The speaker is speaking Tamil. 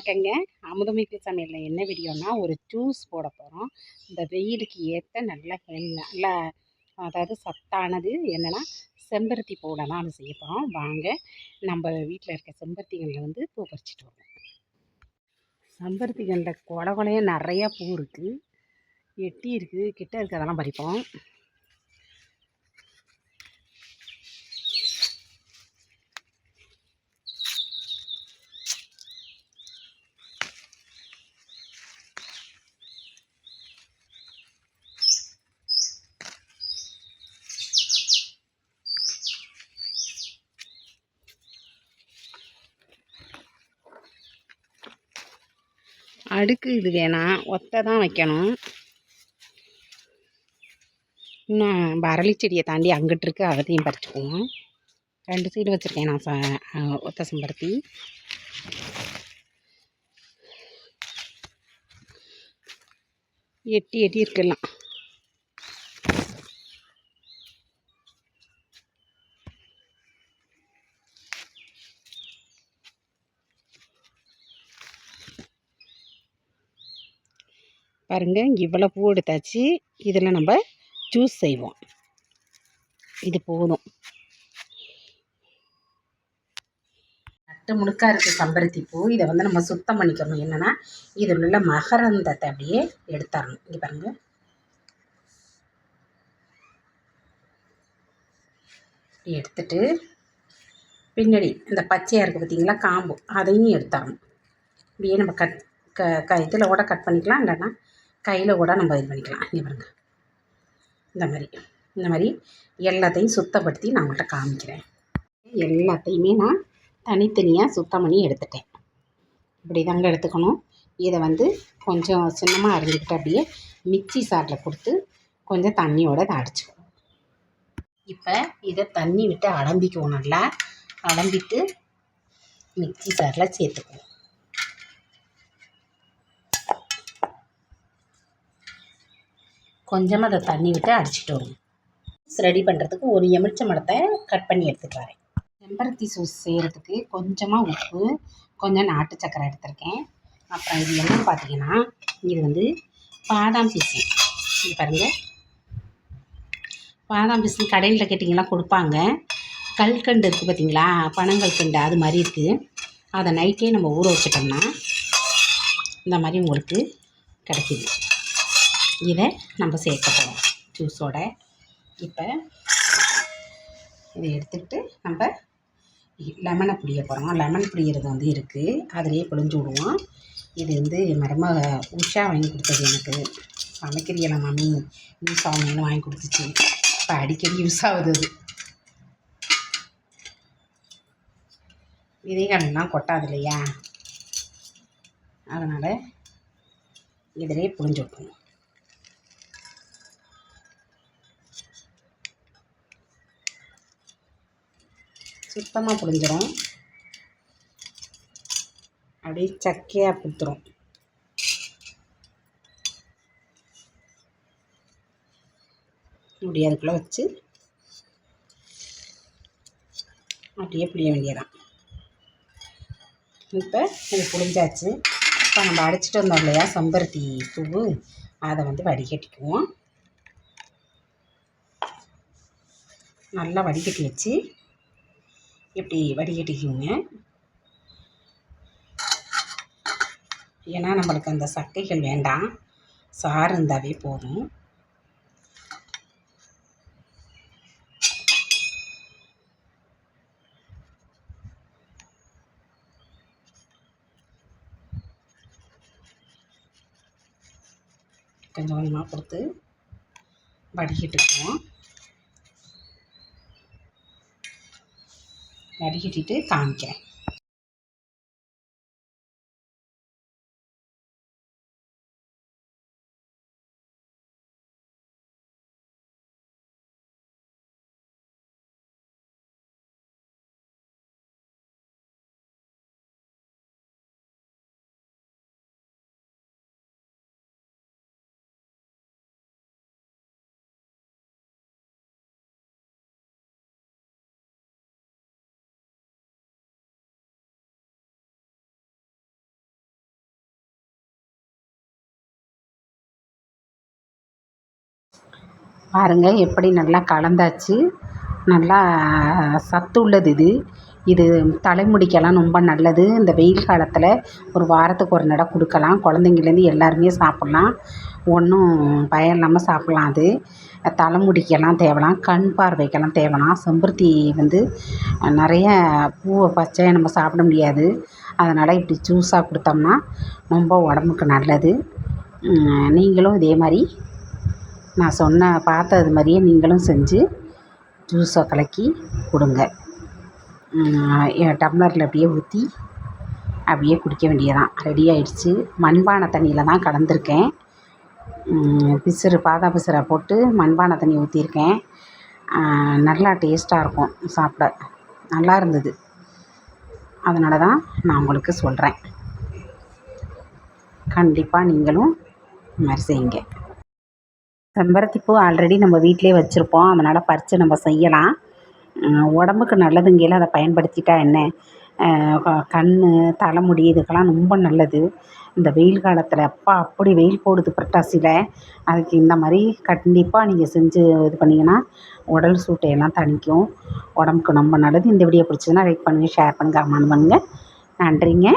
வணக்கங்க. அமுதமிக்கு சமையலில் என்ன வீடியோனா ஒரு ஜூஸ் போட போகிறோம் இந்த வெயிலுக்கு ஏற்ற நல்ல நல்ல அதாவது சத்தானது என்னென்னா செம்பருத்தி பூவில் தான் அது செய்ய போகிறோம் வாங்க நம்ம வீட்டில் இருக்க செம்பருத்திகளில் வந்து பூ பறிச்சிட்டு வருவோம் செம்பருத்திகளில் கொலை கொலையாக நிறையா பூ இருக்குது எட்டி இருக்குது கிட்ட இருக்கிறதெல்லாம் அதெல்லாம் பறிப்போம். அடுக்கு இது வேணாம் ஒத்தை தான் வைக்கணும். இன்னும் அரளி செடியை தாண்டி அங்கிட்டு இருக்கு. அதையும் பறிச்சுக்குவோம். ரெண்டு சைடு வச்சுருக்கேன் நான் ச ஒத்த செம்பருத்தி. எட்டி எட்டி இருக்கலாம் பாருங்கள் இவ்வளோ பூ எடுத்தாச்சு. இதில் நம்ம ஜூஸ் செய்வோம். இது போதும். நட்டு முழுக்கா இருக்குது சம்பருத்தி பூ இதை வந்து நம்ம சுத்தம் பண்ணிக்கணும். என்னென்னா இதில் உள்ள மகரந்தத்தை அப்படியே எடுத்துடணும். இங்கே பாருங்கள் எடுத்துட்டு பின்னாடி இந்த பச்சையாக இருக்குது பார்த்திங்களா காம்பு அதையும் எடுத்துடணும். இப்படியே நம்ம கட் க க இதில் கூட கட் பண்ணிக்கலாம். இல்லைன்னா கையில் கூட நம்ம இது பண்ணிக்கலாம். இங்கே பாருங்க. இந்த மாதிரி. இந்த மாதிரி எல்லாத்தையும் சுத்தப்படுத்தி நான் உங்கள்கிட்ட காமிக்கிறேன். எல்லாத்தையுமே நான் தனித்தனியாக சுத்தம் பண்ணி எடுத்துட்டேன். இப்படி தாங்க எடுத்துக்கணும். இதை வந்து கொஞ்சம் சின்னமாக அரிஞ்சிக்கிட்டு அப்படியே மிக்சி சாட்டில் கொடுத்து கொஞ்சம் தண்ணியோடு இதை அடிச்சுக்கணும் இப்போ இதை தண்ணி விட்டு அலம்பிக்குவோம் நல்லா. அலம்பிட்டு மிக்சி சாரில் சேர்த்துக்குவோம் கொஞ்சமாக அதை தண்ணி விட்டு அடிச்சுட்டு வரும் ரெடி பண்ணுறதுக்கு ஒரு எமிச்ச மரத்தை கட் பண்ணி எடுத்துட்டு வரேன். செம்பருத்தி சூஸ் செய்கிறதுக்கு கொஞ்சமாக உப்பு கொஞ்சம் நாட்டு சக்கரை எடுத்திருக்கேன். அப்புறம் இது என்னன்னு பார்த்தீங்கன்னா இது வந்து பாதாம் பீசன் இது பாருங்கள் பாதாம் பீசன் கடையில் கேட்டிங்கன்னா கொடுப்பாங்க. கல்கண்டு இருக்குது பார்த்தீங்களா பனங்கல்கண்டு அது மாதிரி இருக்குது அதை நைட்டே நம்ம ஊற வச்சிட்டோம்னா இந்த மாதிரி உங்களுக்கு கிடைக்கிது. இதை நம்ம சேர்க்க போகிறோம் ஜூஸோட இப்போ இதை எடுத்துக்கிட்டு நம்ம லெமனை பிடிக்க போகிறோம் லெமன் பிடிக்கிறது வந்து இருக்குது அதிலேயே புளிஞ்சு விடுவோம். இது வந்து மருமக உஷா வாங்கி கொடுத்தது எனக்கு. சமைக்கிறியல மாமி? யூஸ் ஆகணும்னு வாங்கி கொடுத்துச்சு. இப்போ அடிக்கடி யூஸ் ஆகுது அது. விதைகள்லாம் கொட்டாது இல்லையா? அதனால் இதிலே புழிஞ்சு விட்டுருவோம். சுத்தமாக புழிஞ்சிரும். அப்படியே சக்கையாக கொடுத்துரும். இப்படி அதுக்குள்ளே வச்சு அப்படியே புளிய வேண்டியதான் இப்போ இது புளிஞ்சாச்சு இப்போ நம்ம அடிச்சிட்டு வந்தோம் இல்லையா செம்பருத்தி பூவு அதை வந்து வடிகட்டிக்குவோம். நல்லா வடிகட்டி வச்சு இப்படி வடிகட்டிக்குங்க. ஏன்னா நம்மளுக்கு அந்த சக்கைகள் வேண்டாம். சாறு இருந்தாவே போதும். கொஞ்சம் கொஞ்சமாக கொடுத்து வடிகட்டுக்குவோம். வடிகட்டிட்டு காமிக்கிறேன். பாருங்கள் எப்படி நல்லா கலந்தாச்சு. நல்லா சத்து உள்ளது இது. இது தலைமுடிக்கெல்லாம் ரொம்ப நல்லது. இந்த வெயில் காலத்தில் ஒரு வாரத்துக்கு ஒரு நடை கொடுக்கலாம். குழந்தைங்கலேருந்து எல்லாருமே சாப்பிட்லாம். ஒன்றும் பயம் இல்லாமல் சாப்பிட்லாம் அது. தலைமுடிக்கெல்லாம் தேவலாம். கண் பார்வைக்கெல்லாம் தேவலாம். செம்பருத்தி வந்து நிறைய பூவை பச்சையாக நம்ம சாப்பிட முடியாது. அதனால் இப்படி ஜூஸாக கொடுத்தோம்னா ரொம்ப உடம்புக்கு நல்லது. நீங்களும் இதே மாதிரி நான் சொன்ன பார்த்தது மாதிரியே நீங்களும் செஞ்சு ஜூஸை கலக்கி கொடுங்க. டம்ளரில் அப்படியே ஊற்றி அப்படியே குடிக்க வேண்டியதான் ரெடி ஆயிடுச்சு. மண்பானை தண்ணியில் தான் கலந்துருக்கேன். பிசுறு பாதா பிசுரை போட்டு மண்பானை தண்ணி ஊற்றிருக்கேன் நல்லா டேஸ்ட்டாக இருக்கும் சாப்பிட. நல்லா இருந்தது. அதனால தான் நான் உங்களுக்கு சொல்கிறேன் கண்டிப்பாக நீங்களும் இது மாதிரி செய்யுங்க. செம்பருத்தி பூ ஆல்ரெடி நம்ம வீட்டிலே வச்சுருப்போம். அதனால் பறித்து நம்ம செய்யலாம். உடம்புக்கு நல்லதுங்கையில் அதை பயன்படுத்திட்டா என்ன? கண் தலைமுடி இதுக்கெல்லாம் ரொம்ப நல்லது. இந்த வெயில் காலத்தில் அப்பா அப்படி வெயில் போடுது புரட்டாசியில். அதுக்கு இந்த மாதிரி கண்டிப்பாக நீங்கள் செஞ்சு இது பண்ணிங்கன்னா உடல் சூட்டையெல்லாம் தணிக்கும். உடம்புக்கு ரொம்ப நல்லது. இந்த வீடியோ பிடிச்சதுன்னா லைக் பண்ணுங்கள் ஷேர் பண்ணுங்கள் கமெண்ட் பண்ணுங்கள் நன்றிங்க.